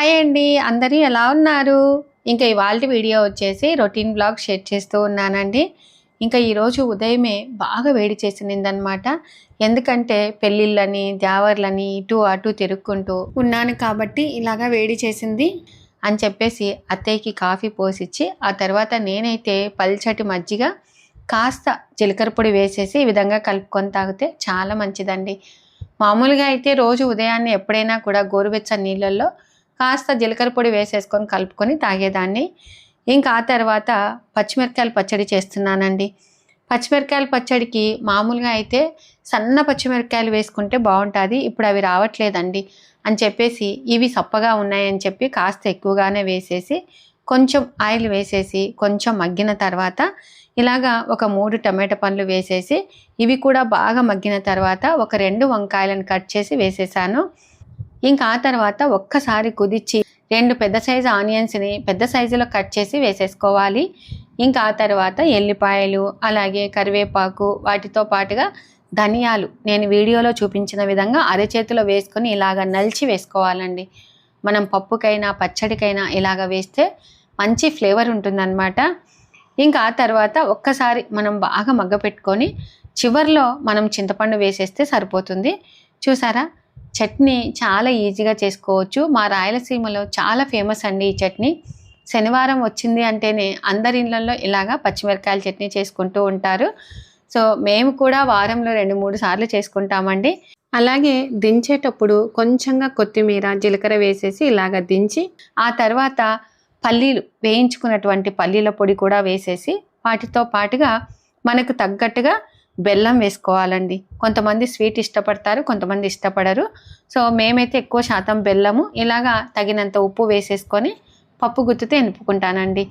Hi అండి. అందరూ ఎలా ఉన్నారు? ఇంకా ఇవాళ వీడియో వచ్చేసి రొటీన్ బ్లాగ్ షేర్ చేస్తూ ఉన్నానండి. ఇంకా ఈరోజు ఉదయమే బాగా వేడి చేసిందనమాట ఎందుకంటే పెళ్ళిళ్ళని దేవర్లని ఇటు అటు తిరుక్కుంటూ ఉన్నాను కాబట్టి ఇలాగా వేడి చేసింది అని చెప్పేసి అత్తయ్యకి కాఫీ పోసిచ్చి ఆ తర్వాత నేనైతే పల్చటి మజ్జిగ కాస్త జీలకర్ర పొడి వేసేసి ఈ విధంగా కలుపుకొని తాగితే చాలా మంచిదండి. మామూలుగా అయితే రోజు ఉదయాన్నే ఎప్పుడైనా కూడా గోరువెచ్చని నీళ్ళల్లో కాస్త జీలకర్ర పొడి వేసేసుకొని కలుపుకొని తాగేదాన్ని. ఇంకా ఆ తర్వాత పచ్చిమిరకాయల పచ్చడి చేస్తున్నానండి. పచ్చిమిరకాయల పచ్చడికి మామూలుగా అయితే సన్న పచ్చిమిరకాయలు వేసుకుంటే బాగుంటుంది. ఇప్పుడు అవి రావట్లేదండి అని చెప్పేసి ఇవి సప్పగా ఉన్నాయని చెప్పి కాస్త ఎక్కువగానే వేసేసి కొంచెం ఆయిల్ వేసేసి కొంచెం మగ్గిన తర్వాత ఇలాగా ఒక మూడు టమాటా పండ్లు వేసేసి ఇవి కూడా బాగా మగ్గిన తర్వాత ఒక రెండు వంకాయలను కట్ చేసి వేసేసాను. ఇంకా ఆ తర్వాత ఒక్కసారి కుదిర్చి రెండు పెద్ద సైజు ఆనియన్స్ని పెద్ద సైజులో కట్ చేసి వేసేసుకోవాలి. ఇంకా ఆ తర్వాత ఎల్లిపాయలు అలాగే కరివేపాకు వాటితో పాటుగా ధనియాలు నేను వీడియోలో చూపించిన విధంగా అరచేతిలో వేసుకొని ఇలాగ నలిచి వేసుకోవాలండి. మనం పప్పుకైనా పచ్చడికైనా ఇలాగ వేస్తే మంచి ఫ్లేవర్ ఉంటుందన్నమాట. ఇంకా ఆ తర్వాత ఒక్కసారి మనం బాగా మగ్గ పెట్టుకొని చివర్లో మనం చింతపండు వేసేస్తే సరిపోతుంది. చూసారా? చట్నీ చాలా ఈజీగా చేసుకోవచ్చు. మా రాయలసీమలో చాలా ఫేమస్ అండి ఈ చట్నీ. శనివారం వచ్చింది అంటేనే అందరి ఇళ్ళల్లో ఇలాగా పచ్చిమిరకాయల చట్నీ చేసుకుంటూ ఉంటారు. సో మేము కూడా వారంలో రెండు మూడు సార్లు చేసుకుంటామండి. అలాగే దించేటప్పుడు కొంచెంగా కొత్తిమీర జీలకర్ర వేసేసి ఇలాగ దించి ఆ తర్వాత పల్లీలు వేయించుకున్నటువంటి పల్లీల పొడి కూడా వేసేసి వాటితో పాటుగా మనకు తగ్గట్టుగా బెల్లం వేసుకోవాలండి. కొంతమంది స్వీట్ ఇష్టపడతారు కొంతమంది ఇష్టపడరు. సో మేమైతే ఎక్కువ శాతం బెల్లము ఇలాగా తగినంత ఉప్పు వేసేసుకొని పప్పు గుత్తితే ఎనుపుకుంటానండి.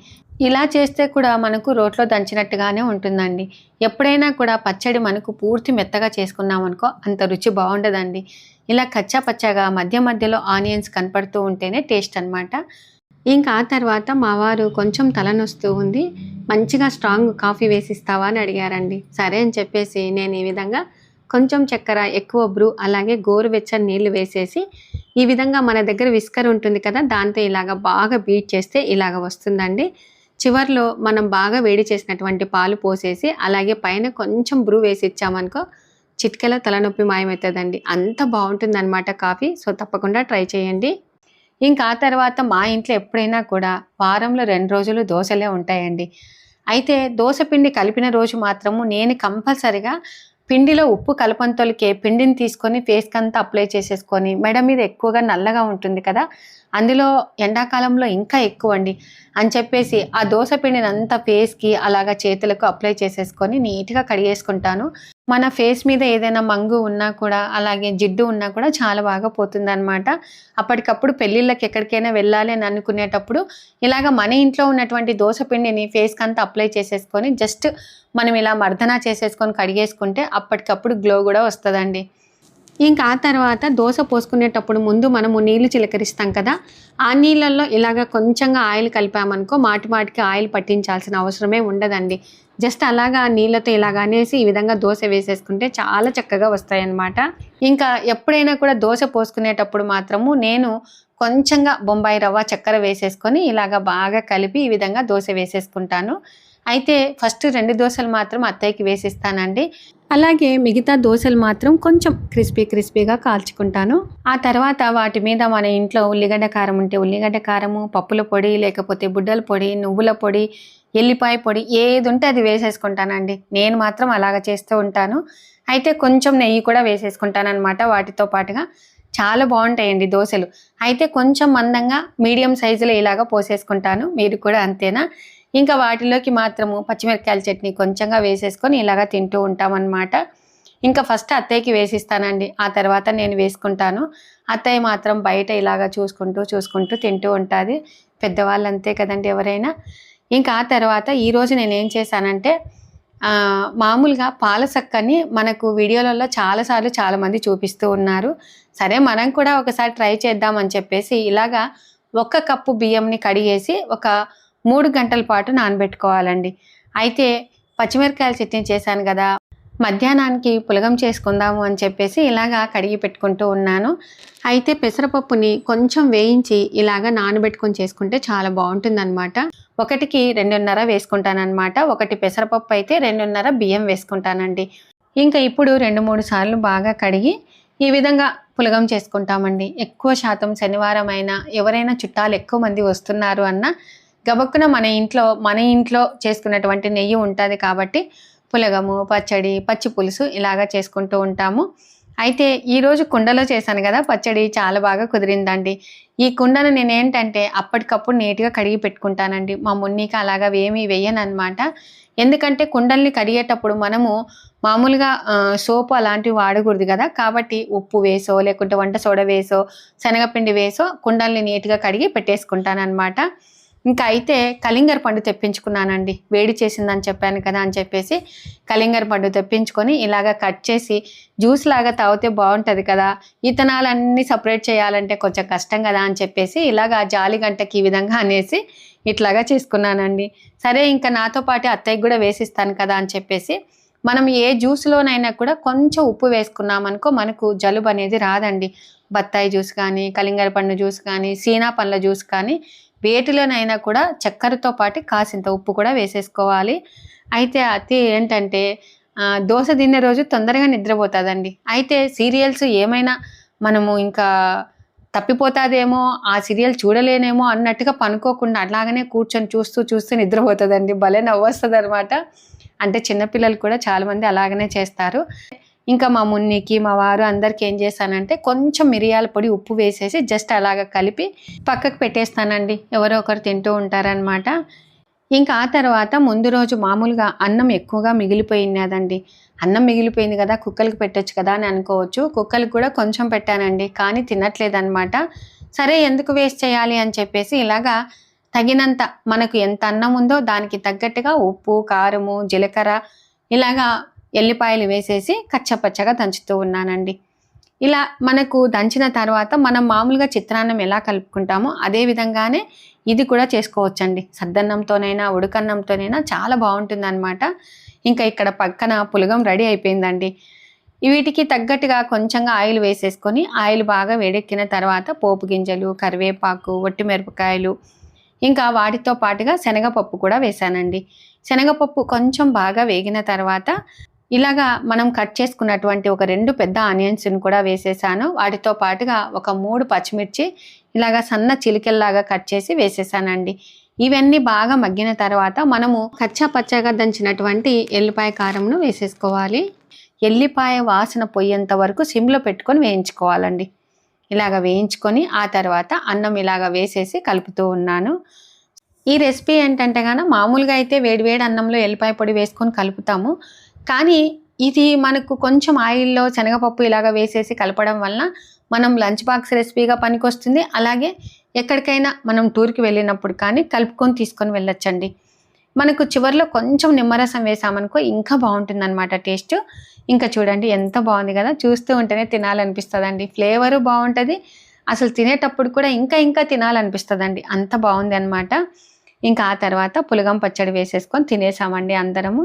ఇలా చేస్తే కూడా మనకు రోట్లో దంచినట్టుగానే ఉంటుందండి. ఎప్పుడైనా కూడా పచ్చడి మనకు పూర్తి మెత్తగా చేసుకున్నామనుకో అంత రుచి బాగుండదండి. ఇలా కచ్చా పచ్చగా మధ్య మధ్యలో ఆనియన్స్ కనపడుతూ ఉంటేనే టేస్ట్ అనమాట ఇంకా ఆ తర్వాత మా వారు కొంచెం తలనొస్తూ ఉంది. మంచిగా స్ట్రాంగ్ కాఫీ వేసిస్తావా అని అడిగారండి. సరే అని చెప్పేసి నేను ఈ విధంగా కొంచెం చక్కెర ఎక్కువ బ్రూ అలాగే గోరువెచ్చని నీళ్ళు వేసేసి ఈ విధంగా మన దగ్గర విస్కర్ ఉంటుంది కదా దాంతో ఇలాగ బాగా బీట్ చేస్తే ఇలాగ వస్తుందండి. చివర్లో మనం బాగా వేడి చేసినటువంటి పాలు పోసేసి అలాగే పైన కొంచెం బ్రూ వేసి ఇచ్చామనుకో చిట్కెల తలనొప్పి మాయమవుతుందండి. అంత బాగుంటుందన్నమాట కాఫీ. సో తప్పకుండా ట్రై చేయండి. ఇంకా ఆ తర్వాత మా ఇంట్లో ఎప్పుడైనా కూడా వారంలో రెండు రోజులు దోశలే ఉంటాయండి. అయితే దోశ పిండి కలిపిన రోజు మాత్రము నేను కంపల్సరిగా పిండిలో ఉప్పు కలపంతోలికే పిండిని తీసుకొని ఫేస్కి అంతా అప్లై చేసేసుకొని మెడ మీద ఎక్కువగా నల్లగా ఉంటుంది కదా అందులో ఎండాకాలంలో ఇంకా ఎక్కువ అండి అని చెప్పేసి ఆ దోశ పిండిని అంతా ఫేస్కి అలాగా చేతులకు అప్లై చేసేసుకొని నీట్గా కడిగేసుకుంటాను మన ఫేస్ మీద ఏదైనా మంగు ఉన్నా కూడా అలాగే జిడ్డు ఉన్నా కూడా చాలా బాగా పోతుంది అనమాట అప్పటికప్పుడు పెళ్ళిళ్ళకి ఎక్కడికైనా వెళ్ళాలి అని అనుకునేటప్పుడు ఇలాగ మన ఇంట్లో ఉన్నటువంటి దోశ పిండిని ఫేస్కి అంతా అప్లై చేసేసుకొని జస్ట్ మనం ఇలా మర్దన చేసేసుకొని కడిగేసుకుంటే అప్పటికప్పుడు గ్లో కూడా వస్తుందండి. ఇంకా ఆ తర్వాత దోశ పోసుకునేటప్పుడు ముందు మనము నీళ్ళు చిలకరిస్తాం కదా ఆ నీళ్ళల్లో ఇలాగ కొంచెంగా ఆయిల్ కలిపామనుకో మాటి మాటికి ఆయిల్ పట్టించాల్సిన అవసరమే ఉండదండి. జస్ట్ అలాగా నీళ్ళతో ఇలాగ అనేసి ఈ విధంగా దోశ వేసేసుకుంటే చాలా చక్కగా వస్తాయన్నమాట. ఇంకా ఎప్పుడైనా కూడా దోశ పోసుకునేటప్పుడు మాత్రము నేను కొంచెంగా బొంబాయి రవ్వ చక్కెర వేసేసుకొని ఇలాగ బాగా కలిపి ఈ విధంగా దోశ వేసేసుకుంటాను. అయితే ఫస్ట్ రెండు దోశలు మాత్రం అత్తయ్యకి వేసిస్తానండి. అలాగే మిగతా దోశలు మాత్రం కొంచెం క్రిస్పీ క్రిస్పీగా కాల్చుకుంటాను. ఆ తర్వాత వాటి మీద మన ఇంట్లో ఉల్లిగడ్డ కారం ఉంటే ఉల్లిగడ్డ కారము పప్పుల పొడి లేకపోతే బుడ్డల పొడి నువ్వుల పొడి ఎల్లిపాయ పొడి ఏది ఉంటే అది వేసేసుకుంటానండి. నేను మాత్రం అలాగ చేస్తూ ఉంటాను. అయితే కొంచెం నెయ్యి కూడా వేసేసుకుంటాను అనమాట వాటితో పాటుగా. చాలా బాగుంటాయండి దోశలు. అయితే కొంచెం మందంగా మీడియం సైజులో ఇలాగ పోసేసుకుంటాను. మీరు కూడా అంతేనా? ఇంకా వాటిలోకి మాత్రము పచ్చిమిరపకాయల చట్నీ కొంచెంగా వేసేసుకొని ఇలాగా తింటూ ఉంటామన్నమాట. ఇంకా ఫస్ట్ అత్తయ్యకి వేసిస్తానండి. ఆ తర్వాత నేను వేసుకుంటాను. అత్తయ్య మాత్రం బయట ఇలాగా చూసుకుంటూ చూసుకుంటూ తింటూ ఉంటుంది. పెద్దవాళ్ళు అంతే కదండి ఎవరైనా. ఇంకా ఆ తర్వాత ఈరోజు నేను ఏం చేశానంటే మామూలుగా పాలసక్కని మనకు వీడియోలలో చాలాసార్లు చాలామంది చూపిస్తూ ఉన్నారు. సరే మనం కూడా ఒకసారి ట్రై చేద్దామని చెప్పేసి ఇలాగా ఒక్క కప్పు బియ్యంని కడిగేసి ఒక మూడు గంటల పాటు నానబెట్టుకోవాలండి. అయితే పచ్చిమిరకాయల చట్నీ చేశాను కదా మధ్యాహ్నానికి పులగం చేసుకుందాము అని చెప్పేసి ఇలాగా కడిగి పెట్టుకుంటూ ఉన్నాను. అయితే పెసరపప్పుని కొంచెం వేయించి ఇలాగ నానబెట్టుకొని చేసుకుంటే చాలా బాగుంటుందన్నమాట. ఒకటికి రెండున్నర వేసుకుంటానన్నమాట. ఒకటి పెసరపప్పు అయితే రెండున్నర బియ్యం వేసుకుంటానండి. ఇంకా ఇప్పుడు రెండు మూడు సార్లు బాగా కడిగి ఈ విధంగా పులగం చేసుకుంటామండి. ఎక్కువ శాతం శనివారం అయినా ఎవరైనా చుట్టాలు ఎక్కువ మంది వస్తున్నారు అన్న గబక్కున మన ఇంట్లో మన ఇంట్లో చేసుకున్నటువంటి నెయ్యి ఉంటుంది కాబట్టి పులగము పచ్చడి పచ్చి పులుసు ఇలాగా చేసుకుంటూ ఉంటాము. అయితే ఈరోజు కుండలో చేశాను కదా పచ్చడి చాలా బాగా కుదిరిందండి. ఈ కుండను నేను ఏంటంటే అప్పటికప్పుడు నీట్గా కడిగి పెట్టుకుంటానండి. మా మున్నీకి అలాగా ఏమీ వేయను అనమాట ఎందుకంటే కుండల్ని కడిగేటప్పుడు మనము మామూలుగా సోపు అలాంటివి వాడకూడదు కదా. కాబట్టి ఉప్పు వేసో లేకుంటే వంట సోడా వేసో శనగపిండి వేసో కుండల్ని నీట్గా కడిగి పెట్టేసుకుంటాను అనమాట ఇంకా అయితే కలింగర్ పండు తెప్పించుకున్నానండి. వేడి చేసిందని చెప్పాను కదా అని చెప్పేసి కలింగర్ పండు తెప్పించుకొని ఇలాగ కట్ చేసి జ్యూస్ లాగా తాగితే బాగుంటుంది కదా. ఇతనాలన్నీ సపరేట్ చేయాలంటే కొంచెం కష్టం కదా అని చెప్పేసి ఇలాగ జాలి గంటకి ఈ విధంగా అనేసి ఇట్లాగా చేసుకున్నానండి. సరే ఇంకా నాతో పాటు అత్తయ్యకి కూడా వేసిస్తాను కదా అని చెప్పేసి మనం ఏ జ్యూస్లోనైనా కూడా కొంచెం ఉప్పు వేసుకున్నామనుకో మనకు జలుబు అనేది రాదండి. బత్తాయి జ్యూస్ కానీ కలింగర పండు జ్యూస్ కానీ సీనా పండ్ల జ్యూస్ కానీ వేటిలోనైనా కూడా చక్కెరతో పాటు కాసింత ఉప్పు కూడా వేసేసుకోవాలి. అయితే అతి ఏంటంటే దోశ తినే రోజు తొందరగా నిద్రపోతుందండి. అయితే సీరియల్స్ ఏమైనా మనము ఇంకా తప్పిపోతాదేమో ఆ సీరియల్ చూడలేనేమో అన్నట్టుగా పనుకోకుండా అలాగనే కూర్చొని చూస్తూ చూస్తూ నిద్రపోతుందండి. భలే నవ్వొస్తుంది అనమాట అంటే చిన్నపిల్లలు కూడా చాలామంది అలాగనే చేస్తారు. ఇంకా మా మున్నికి మా వారు అందరికి ఏం చేశానంటే కొంచెం మిరియాల పొడి ఉప్పు వేసేసి జస్ట్ అలాగ కలిపి పక్కకు పెట్టేస్తానండి. ఎవరో ఒకరు తింటూ ఉంటారనమాట ఇంకా ఆ తర్వాత ముందు రోజు మామూలుగా అన్నం ఎక్కువగా మిగిలిపోయినదండి అన్నం మిగిలిపోయింది కదా కుక్కలకి పెట్టచ్చు కదా అని అనుకోవచ్చు. కుక్కలకు కూడా కొంచెం పెట్టానండి కానీ తినట్లేదన్నమాట. సరే ఎందుకు వేస్ట్ చేయాలి అని చెప్పేసి ఇలాగా తగినంత మనకు ఎంత అన్నం ఉందో దానికి తగ్గట్టుగా ఉప్పు కారము జీలకర్ర ఇలాగా ఎల్లిపాయలు వేసేసి కచ్చపచ్చగా దంచుతూ ఉన్నానండి. ఇలా మనకు దంచిన తర్వాత మనం మామూలుగా చిత్రాన్నం ఎలా కలుపుకుంటామో అదే విధంగానే ఇది కూడా చేసుకోవచ్చండి. సద్దన్నంతోనైనా ఉడకన్నంతోనైనా చాలా బాగుంటుంది అనమాట ఇంకా ఇక్కడ పక్కన పులగం రెడీ అయిపోయిందండి. వీటికి తగ్గట్టుగా కొంచెంగా ఆయిల్ వేసేసుకొని ఆయిల్ బాగా వేడెక్కిన తర్వాత పోపు గింజలు కరివేపాకు మిరపకాయలు ఇంకా వాటితో పాటుగా శనగపప్పు కూడా వేసానండి శనగపప్పు కొంచెం బాగా వేగిన తర్వాత ఇలాగా మనం కట్ చేసుకున్నటువంటి ఒక రెండు పెద్ద ఆనియన్స్ని కూడా వేసేసాను. వాటితో పాటుగా ఒక మూడు పచ్చిమిర్చి ఇలాగా సన్న చిలికెల్లాగా కట్ చేసి వేసేసానండి. ఇవన్నీ బాగా మగ్గిన తర్వాత మనము కచ్చా పచ్చగా దంచినటువంటి ఎల్లిపాయ కారంను వేసేసుకోవాలి. ఎల్లిపాయ వాసన పోయేంత వరకు సిమ్లో పెట్టుకొని వేయించుకోవాలండి. ఇలాగ వేయించుకొని ఆ తర్వాత అన్నం ఇలాగ వేసేసి కలుపుతూ ఉన్నాను. ఈ రెసిపీ ఏంటంటే కానీ మామూలుగా అయితే వేడివేడి అన్నంలో ఎల్లిపాయ పొడి వేసుకొని కలుపుతాము. కానీ ఇది మనకు కొంచెం ఆయిల్లో శనగపప్పు ఇలాగ వేసేసి కలపడం వలన మనం లంచ్ బాక్స్ రెసిపీగా పనికొస్తుంది. అలాగే ఎక్కడికైనా మనం టూర్కి వెళ్ళినప్పుడు కానీ కలుపుకొని తీసుకొని వెళ్ళొచ్చండి. మనకు చివరిలో కొంచెం నిమ్మరసం వేసామనుకో ఇంకా బాగుంటుంది అనమాట టేస్ట్. ఇంకా చూడండి ఎంత బాగుంది కదా! చూస్తూ ఉంటేనే తినాలనిపిస్తుందండి. ఫ్లేవరు బాగుంటుంది. అసలు తినేటప్పుడు కూడా ఇంకా ఇంకా తినాలనిపిస్తుందండి. అంత బాగుంది అనమాట ఇంకా ఆ తర్వాత పులగం పచ్చడి వేసేసుకొని తినేసామండి అందరము.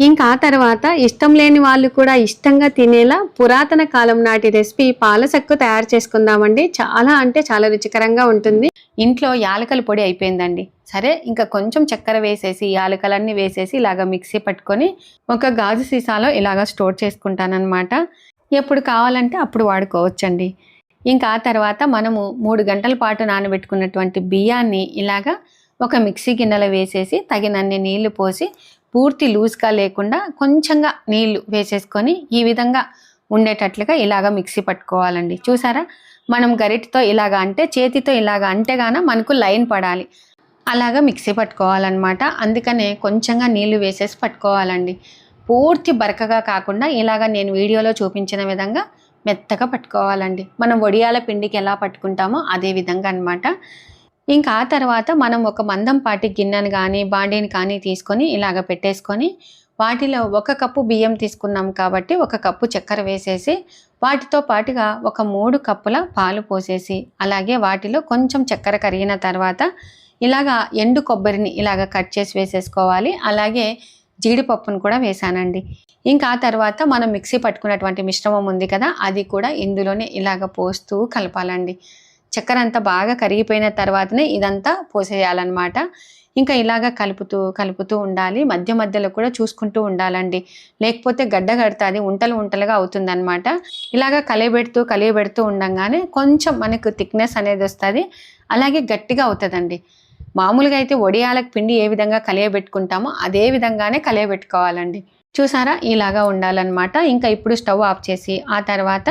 ఇంకా ఆ తర్వాత ఇష్టం లేని వాళ్ళు కూడా ఇష్టంగా తినేలా పురాతన కాలం నాటి రెసిపీ పాలసక్కు తయారు చేసుకుందామండి. చాలా అంటే చాలా రుచికరంగా ఉంటుంది. ఇంట్లో యాలకల పొడి అయిపోయిందండి. సరే ఇంకా కొంచెం చక్కెర వేసేసి యాలకలన్నీ వేసేసి ఇలాగ మిక్సీ పట్టుకొని ఒక గాజు సీసాలో ఇలాగ స్టోర్ చేసుకుంటానమాట ఎప్పుడు కావాలంటే అప్పుడు వాడుకోవచ్చండి. ఇంకా ఆ తర్వాత మనము మూడు గంటల పాటు నానబెట్టుకున్నటువంటి బియ్యాన్ని ఇలాగా ఒక మిక్సీ గిన్నెలో వేసేసి తగినన్ని నీళ్ళు పోసి పూర్తి లూజ్గా లేకుండా కొంచెంగా నీళ్ళు వేసేసుకొని ఈ విధంగా ఉండేటట్లుగా ఇలాగ మిక్సీ పట్టుకోవాలండి. చూసారా? మనం గరిటితో ఇలాగ అంటే చేతితో ఇలాగ అంటేగాన మనకు లైన్ పడాలి. అలాగా మిక్సీ పట్టుకోవాలన్నమాట. అందుకనే కొంచెంగా నీళ్ళు వేసేసి పట్టుకోవాలండి. పూర్తి బరకగా కాకుండా ఇలాగ నేను వీడియోలో చూపించిన విధంగా మెత్తగా పట్టుకోవాలండి. మనం వడియాల పిండికి ఎలా పట్టుకుంటామో అదే విధంగా అనమాట ఇంకా ఆ తర్వాత మనం ఒక మందం పాటి గిన్నెను కానీ బాండీని కానీ తీసుకొని ఇలాగ పెట్టేసుకొని వాటిలో ఒక కప్పు బియ్యం తీసుకున్నాం కాబట్టి ఒక కప్పు చక్కెర వేసేసి వాటితో పాటుగా ఒక మూడు కప్పుల పాలు పోసేసి అలాగే వాటిలో కొంచెం చక్కెర కరిగిన తర్వాత ఇలాగా ఎండు కొబ్బరిని ఇలాగ కట్ చేసి వేసేసుకోవాలి. అలాగే జీడిపప్పును కూడా వేసానండి. ఇంకా ఆ తర్వాత మనం మిక్సీ పట్టుకున్నటువంటి మిశ్రమం ఉంది కదా అది కూడా ఇందులోనే ఇలాగ పోస్తూ కలపాలండి. చక్కెర అంతా బాగా కరిగిపోయిన తర్వాతనే ఇదంతా పోసేయాలన్నమాట. ఇంకా ఇలాగ కలుపుతూ కలుపుతూ ఉండాలి. మధ్య మధ్యలో కూడా చూసుకుంటూ ఉండాలండి. లేకపోతే గడ్డ కడుతుంది ఉంటలు ఉంటలుగా అవుతుందన్నమాట. ఇలాగ కలియబెడుతూ కలియబెడుతూ ఉండగానే కొంచెం మనకు థిక్నెస్ అనేది వస్తుంది. అలాగే గట్టిగా అవుతుందండి. మామూలుగా అయితే వడియాలకు పిండి ఏ విధంగా కలియబెట్టుకుంటామో అదే విధంగానే కలియబెట్టుకోవాలండి. చూసారా? ఇలాగా ఉండాలన్నమాట. ఇంకా ఇప్పుడు స్టవ్ ఆఫ్ చేసి ఆ తర్వాత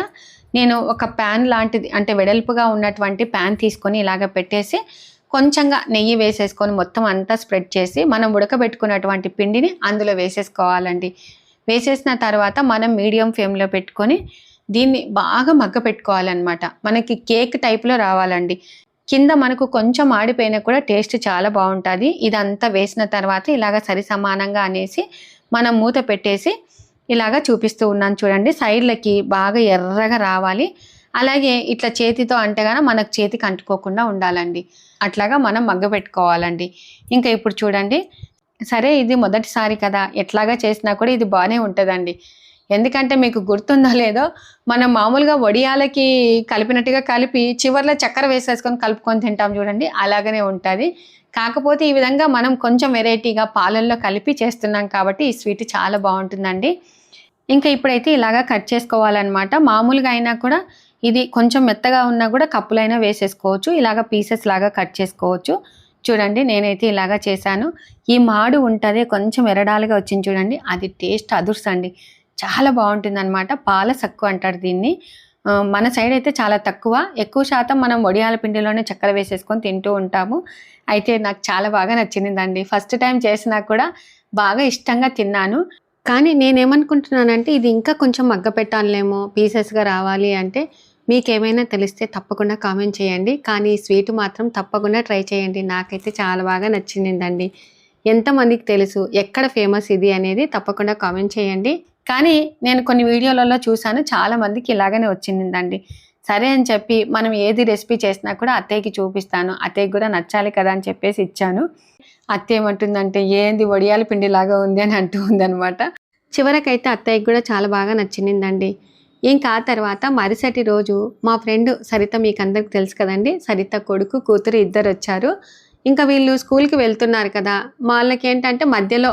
నేను ఒక ప్యాన్ లాంటిది అంటే వెడల్పుగా ఉన్నటువంటి ప్యాన్ తీసుకొని ఇలాగ పెట్టేసి కొంచెంగా నెయ్యి వేసేసుకొని మొత్తం అంతా స్ప్రెడ్ చేసి మనం ఉడకబెట్టుకున్నటువంటి పిండిని అందులో వేసేసుకోవాలండి. వేసేసిన తర్వాత మనం మీడియం ఫ్లేమ్లో పెట్టుకొని దీన్ని బాగా మగ్గ పెట్టుకోవాలన్నమాట. మనకి కేక్ టైప్లో రావాలండి. కింద మనకు కొంచెం ఆడిపోయినా కూడా టేస్ట్ చాలా బాగుంటుంది. ఇదంతా వేసిన తర్వాత ఇలాగ సరి సమానంగా అనేసి మనం మూత పెట్టేసి ఇలాగా చూపిస్తూ ఉన్నాను చూడండి. సైడ్లకి బాగా ఎర్రగా రావాలి. అలాగే ఇట్లా చేతితో అంటేగాన మనకు చేతికి అంటుకోకుండా ఉండాలండి. అట్లాగా మనం మగ్గ పెట్టుకోవాలండి. ఇంకా ఇప్పుడు చూడండి. సరే ఇది మొదటిసారి కదా. ఎట్లాగా చేసినా కూడా ఇది బాగానే ఉంటుందండి. ఎందుకంటే మీకు గుర్తుందో లేదో మనం మామూలుగా వడియాలకి కలిపినట్టుగా కలిపి చివర్లో చక్కెర వేసేసుకొని కలుపుకొని తింటాం చూడండి. అలాగనే ఉంటుంది. కాకపోతే ఈ విధంగా మనం కొంచెం వెరైటీగా పాలల్లో కలిపి చేస్తున్నాం కాబట్టి ఈ స్వీట్ చాలా బాగుంటుందండి. ఇంకా ఇప్పుడైతే ఇలాగా కట్ చేసుకోవాలన్నమాట. మామూలుగా అయినా కూడా ఇది కొంచెం మెత్తగా ఉన్నా కూడా కప్పులైనా వేసేసుకోవచ్చు. ఇలాగ పీసెస్ లాగా కట్ చేసుకోవచ్చు. చూడండి నేనైతే ఇలాగా చేశాను. ఈ మాడు ఉంటుంది కొంచెం ఎరడాలుగా వచ్చింది చూడండి. అది టేస్ట్ అదుర్సండి. చాలా బాగుంటుంది అనమాట పాల సక్కు అంటారు దీన్ని. మన సైడ్ అయితే చాలా తక్కువ. ఎక్కువ శాతం మనం వడియాల పిండిలోనే చక్కెర వేసేసుకొని తింటూ ఉంటాము. అయితే నాకు చాలా బాగా నచ్చిందండి. ఫస్ట్ టైం చేసినా కూడా బాగా ఇష్టంగా తిన్నాను. కానీ నేనేమనుకుంటున్నానంటే ఇది ఇంకా కొంచెం మగ్గ పెట్టాలేమో పీసెస్గా రావాలి అంటే మీకేమైనా తెలిస్తే తప్పకుండా కామెంట్ చేయండి. కానీ ఈ స్వీట్ మాత్రం తప్పకుండా ట్రై చేయండి. నాకైతే చాలా బాగా నచ్చిందండి. ఎంతమందికి తెలుసు ఎక్కడ ఫేమస్ ఇది అనేది తప్పకుండా కామెంట్ చేయండి. కానీ నేను కొన్ని వీడియోలలో చూశాను చాలా మందికి ఇలాగనే వచ్చిందండి. సరే అని చెప్పి మనం ఏది రెసిపీ చేసినా కూడా అత్తయ్యకి చూపిస్తాను. అత్తయ్యకి కూడా నచ్చాలి కదా అని చెప్పేసి ఇచ్చాను. అత్తయ్య ఏమంటుందంటే ఏంది వడియాల పిండిలాగా ఉంది అని అంటూ ఉందనమాట చివరకైతే అత్తయ్యకి కూడా చాలా బాగా నచ్చిందండి. ఇంకా ఆ తర్వాత మరుసటి రోజు మా ఫ్రెండ్ సరిత మీకు అందరికి తెలుసు కదండి. సరిత కొడుకు కూతురు ఇద్దరు వచ్చారు ఇంకా వీళ్ళు స్కూల్కి వెళ్తున్నారు కదా వాళ్ళకి ఏంటంటే మధ్యలో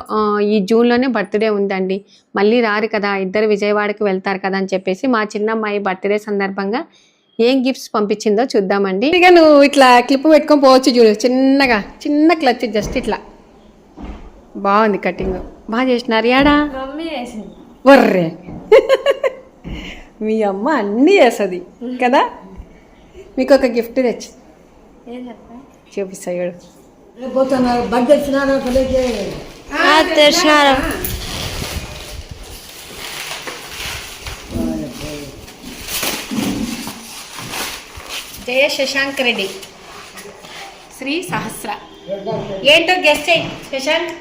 ఈ జూన్లోనే బర్త్డే ఉందండి. మళ్ళీ రారు కదా ఇద్దరు విజయవాడకి వెళ్తారు కదా అని చెప్పేసి మా చిన్నమ్మాయి బర్త్డే సందర్భంగా ఏం గిఫ్ట్స్ పంపించిందో చూద్దామండి. ఇక నువ్వు ఇట్లా క్లిప్ పెట్టుకొని పోవచ్చు చూడు చిన్నగా చిన్న క్లచ్ జస్ట్ ఇట్లా. బాగుంది కటింగ్. బాగా చేసినారు యాడా? వర్రే మీ అమ్మ అన్నీ చేస్తుంది కదా? మీకు ఒక గిఫ్ట్ తెచ్చి. ఏం చెప్పా చూపిస్తా చూడు తెలిసినారు జయ శశాంక్ రెడ్డి. శ్రీ సహస్ర. ఏంటో గెస్ట్ చేయి శశాంక్?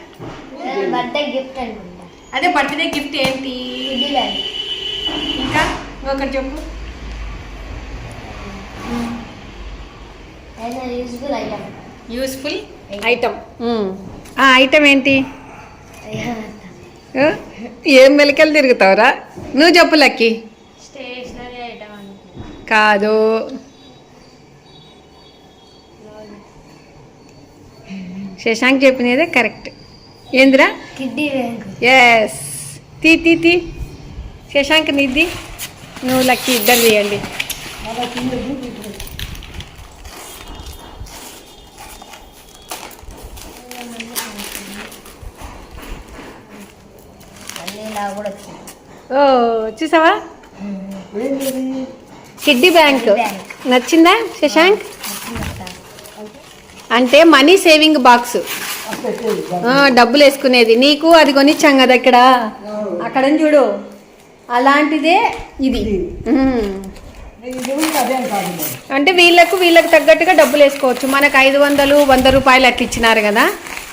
బర్త్డే గిఫ్ట్ అనుకుంటా అదే బర్త్డే గిఫ్ట్ ఏంటి? ఇంకా ఒకటి చెప్పు అయినా యూజ్ఫుల్ ఐటమ్ యూస్ఫుల్ ఐటమ్ ఆ ఐటమ్ ఏంటి? ఏం మెలికలు తిరుగుతావురా? నువ్వు చెప్పు లక్కి. స్టేషనరీ ఐటమ్ అనుకుంటా కాదు. శశాంక్ చెప్పినదే కరెక్ట్. ఏందిరా? ఎస్ తీ తీ తీ. శశాంక్ నిద్ది నువ్వు లక్కి ఇద్దరు తీయండి అన్నీ ఇలా కూడా వచ్చింది. ఓ చూసావా? Kiddy bank. నచ్చిందా శశాంక్? అంటే మనీ సేవింగ్ బాక్స్. డబ్బులు వేసుకునేది. నీకు అది కొనిచ్చాం కదా ఇక్కడ. అక్కడ చూడు. అలాంటిదే ఇది. అంటే వీళ్ళకు వీళ్ళకి తగ్గట్టుగా డబ్బులు వేసుకోవచ్చు. మనకు ఐదు వందలు వంద రూపాయలు అట్లా ఇచ్చినారు కదా.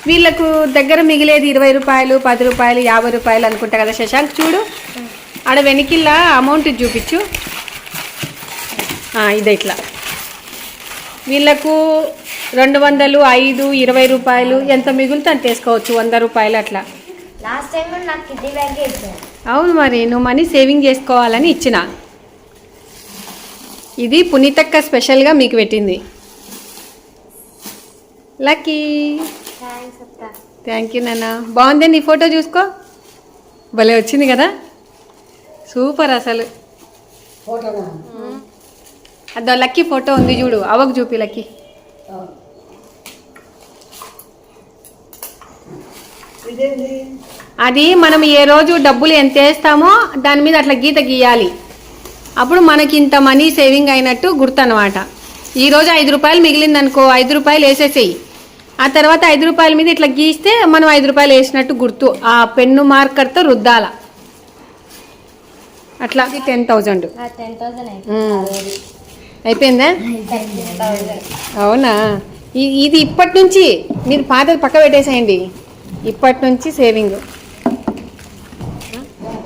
వీళ్ళకు దగ్గర మిగిలేది ఇరవై రూపాయలు పది రూపాయలు యాభై రూపాయలు అనుకుంటా కదా శశాంక్. చూడు ఆడ వెనికిల్లా అమౌంట్ చూపించు. ఇదే ఇట్లా. వీళ్ళకు రెండు వందలు ఐదు ఇరవై రూపాయలు ఎంత మిగులుతే అంత వేసుకోవచ్చు వంద రూపాయలు అట్లా. అవును మరి నువ్వు మనీ సేవింగ్ చేసుకోవాలని ఇచ్చిన. ఇది పునీతక్క స్పెషల్గా మీకు పెట్టింది. లక్కీ థ్యాంక్ యూ నాన్న. బాగుంది నీ ఫోటో చూసుకో. భలే వచ్చింది కదా. సూపర్ అసలు. అదో లక్కీ ఫోటో ఉంది చూడు. అవకు చూపి లక్కీ. అది మనం ఏ రోజు డబ్బులు ఎంత వేస్తామో దాని మీద అట్లా గీత గీయాలి. అప్పుడు మనకి ఇంత మనీ సేవింగ్ అయినట్టు గుర్తు అనమాట ఈరోజు ఐదు రూపాయలు మిగిలింది అనుకో ఐదు రూపాయలు వేసేసేయి. ఆ తర్వాత ఐదు రూపాయల మీద ఇట్లా గీస్తే మనం ఐదు రూపాయలు వేసినట్టు గుర్తు. ఆ పెన్ను మార్కర్తో రుద్దాల. అట్లా టెన్ థౌజండ్ అయిపోయిందా. అవునా? ఇది ఇప్పటి నుంచి మీరు పాతది పక్క పెట్టేసేయండి. ఇప్పటి నుంచి సేవింగ్.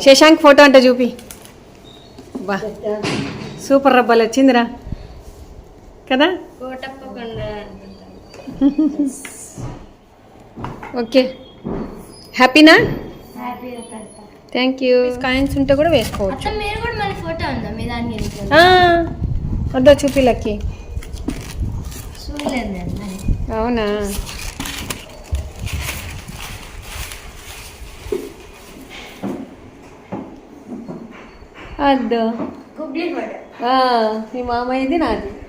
శశాంక్ ఫోటో అంటే చూపి. బా. సూపర్ రబ్బలు వచ్చిందిరా కదా? కోటప్పకుండా ఓకే. హ్యాపీనా థ్యాంక్ యూ కాయిన్స్ ఉంటే కూడా వేసుకోవచ్చు. అత్త మీరు కూడా మళ్ళీ ఫోటో ఉందా? మీ దానికి వెళ్తుంది ఆ, వద్దా చూపి లక్కి. అవునా? అద్దో. మీ మామయ్యది నాది.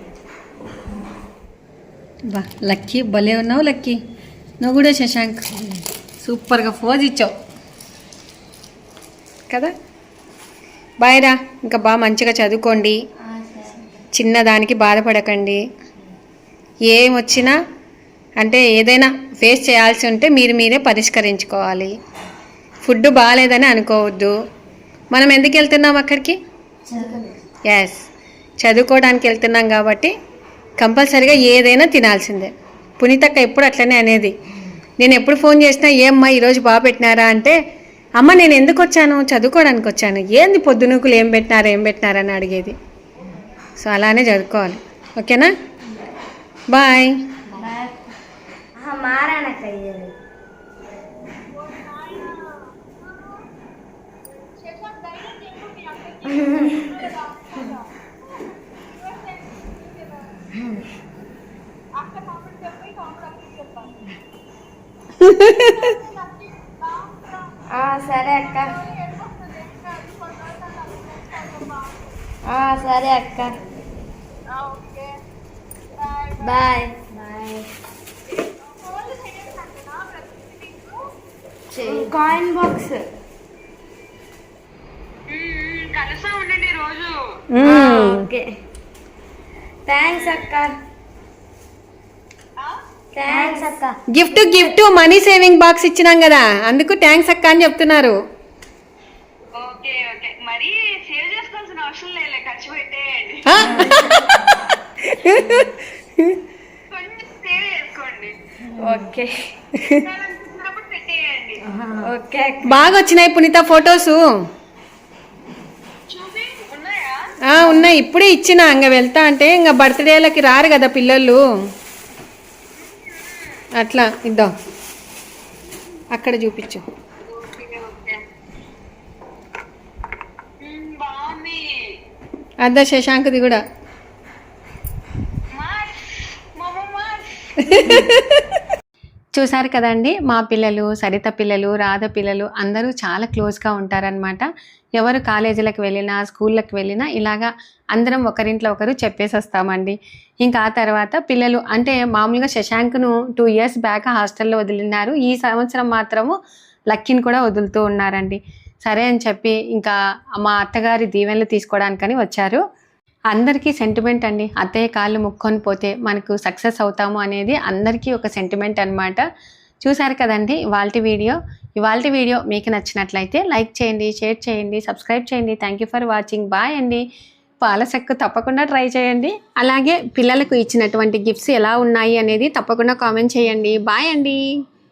బా లక్కీ భలే ఉన్నావు లక్కీ. నువ్వు కూడా శశాంక్. సూపర్గా ఫోజ్ ఇచ్చావు. కదా? బాయ్ రా ఇంకా బాగా మంచిగా చదువుకోండి. చిన్నదానికి బాధపడకండి. ఏం వచ్చినా అంటే ఏదైనా ఫేస్ చేయాల్సి ఉంటే మీరు మీరే పరిష్కరించుకోవాలి. ఫుడ్ బాగాలేదని అనుకోవద్దు. మనం ఎందుకు వెళ్తున్నాం అక్కడికి? ఎస్ చదువుకోవడానికి వెళ్తున్నాం కాబట్టి కంపల్సరిగా ఏదైనా తినాల్సిందే. పునీతక్క ఎప్పుడు అట్లనే అనేది. నేను ఎప్పుడు ఫోన్ చేసినా ఏమ్మా ఈరోజు బాగా పెట్టినారా? అంటే అమ్మ నేను ఎందుకు వచ్చాను? చదువుకోవడానికి వచ్చాను. ఏంది పొద్దునుకులు ఏం పెట్టినారా ఏం పెట్టినారా? అని అడిగేది. సో అలానే చదువుకోవాలి. ఓకేనా? బాయ్ ఇది ఆ, సరే అక్క. ఆ, సరే అక్క. బాయ్ బాయ్ కాయిన్ బాక్స్ కలుసా ఉండండి రోజు. ఓకే థ్యాంక్స్ అక్క. థ్యాంక్స్ అక్క. Gift gift money saving box ఇచ్చినాం కదా. అందుకు థ్యాంక్స్ అక్క అని చెప్తున్నారు. Okay okay. మరి సేవ్ చేసుకోవాల్సిన అవసరం ఖర్చు పెట్టేయండి? కొంచెం సేవ్ చేసుకోండి. ఓకే. పెట్టేయండి. ఓకే బాగా వచ్చినాయి పునీత ఫొటోసు. ఉన్నాయా ఆ, ఉన్నాయి ఇప్పుడే ఇచ్చిన ఇంకా వెళ్తా అంటే ఇంకా బర్త్డేలకి రారు కదా పిల్లలు. అట్లా ఇద్దాం. అక్కడ చూపించు. అద్దా శశాంక్ది కూడా. చూసారు కదండి మా పిల్లలు సరిత పిల్లలు రాధ పిల్లలు అందరూ చాలా క్లోజ్గా ఉంటారనమాట ఎవరు కాలేజీలకు వెళ్ళినా స్కూళ్ళకి వెళ్ళినా ఇలాగా అందరం ఒకరింట్లో ఒకరు చెప్పేసి వస్తామండి ఇంకా ఆ తర్వాత పిల్లలు అంటే మామూలుగా శశాంక్ను టూ ఇయర్స్ బ్యాక్ హాస్టల్లో వదిలినారు. ఈ సంవత్సరం మాత్రము లక్కీని కూడా వదులుతూ ఉన్నారండి. సరే అని చెప్పి ఇంకా మా అత్తగారి దీవెనలు తీసుకోవడానికని వచ్చారు. అందరికీ సెంటిమెంట్ అండి. అత్తయ్య కాళ్ళు ముక్కొని పోతే మనకు సక్సెస్ అవుతాము అనేది అందరికీ ఒక సెంటిమెంట్ అన్నమాట. చూసారు కదండి వాళ్ళ వీడియో. ఇవాళ వీడియో మీకు నచ్చినట్లయితే లైక్ చేయండి షేర్ చేయండి సబ్స్క్రైబ్ చేయండి. Thank you for watching bye అండి. పాలసక్కు తప్పకుండా ట్రై చేయండి. అలాగే పిల్లలకు ఇచ్చినటువంటి గిఫ్ట్స్ ఎలా ఉన్నాయి అనేది తప్పకుండా కామెంట్ చేయండి. బాయ్ అండి.